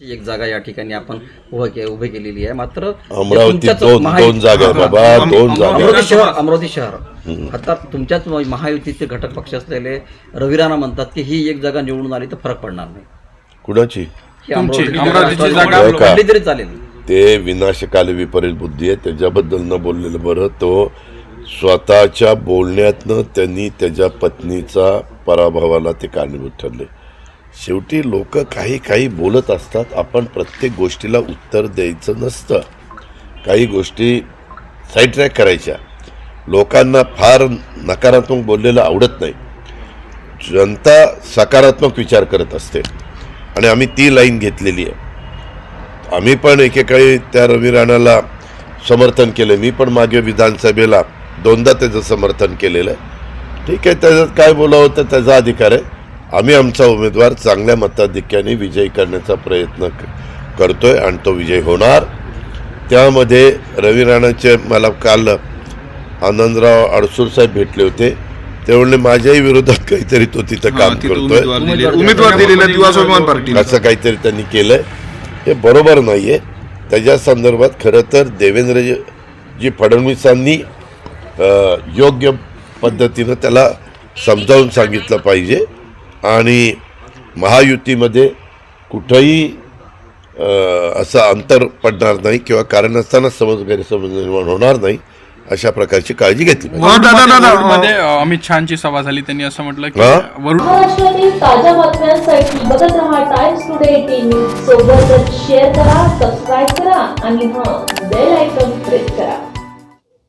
एक जागा या ठिकाणी आपण उभं के उभी केलेली आहे. मात्र अमरावती दोन जागा आहे बाबा दोन जागा अमरावती शहर अमरावती शहर आता तुमच्याच महायुतीचे घटक पक्ष असलेले रवी राणा म्हणतात की ही एक जागा निवडून आली तर फरक पडणार नाही. कुणाची? ही अमरावतीची तरी चालेल. ते विनाशकाल विपरीत बुद्धी आहे. त्याच्याबद्दल न बोललेलं बरं तो स्वतःच्या बोलण्यातनं त्यांनी त्याच्या पत्नीचा पराभवाला ते कारणीभूत ठरले. शेवटी लोक काही काही बोलत असतात. आपण प्रत्येक गोष्टीला उत्तर द्यायचं नसतं. काही गोष्टी साईड ट्रॅक करायच्या. लोकांना फार नकारात्मक बोललेलं आवडत नाही. जनता सकारात्मक विचार करत असते. आणि आम्ही ती लाईन घेतलेली आहे. आम्ही पण एकेकाळी त्या रवी राणाला समर्थन केलं. मी पण मागे विधानसभेला दोनदा त्याचं समर्थन केलेलं आहे. ठीक आहे त्याच्यात काय बोलावं तर त्याचा अधिकार आहे. आम्ही आमचा उमेदवार चांगल्या मताधिक्याने विजयी करण्याचा प्रयत्न क- करतोय आणि तो विजय होणार. त्यामध्ये रवी राणाचे मला काल आनंदराव अडसूर साहेब भेटले होते. ते म्हणले माझ्याही विरोधात काहीतरी तो तिथं काम करतोय. उमेदवार असं काहीतरी त्यांनी केलंय. हे बरोबर नाहीये. त्याच्या संदर्भात खरं तर देवेंद्रजी फडणवीसांनी योग्य पद्धतीनं त्याला समजावून सांगितलं पाहिजे. आणि महायुतीमध्ये कुठंही असं अंतर पडणार नाही किंवा कारण असताना समज गैरसमज निर्माण होणार नाही अशा प्रकारची काळजी घेतली हो, दादा, दादा, मध्ये अमित शहाची सभा झाली त्यांनी असं म्हटलं की हा? वरुण महाराष्ट्रातील ताज्या बातम्यांसाठी बघत रहा टाइम्स टुडे टीव्ही सोबतच शेअर करा सबस्क्राईब करा आणि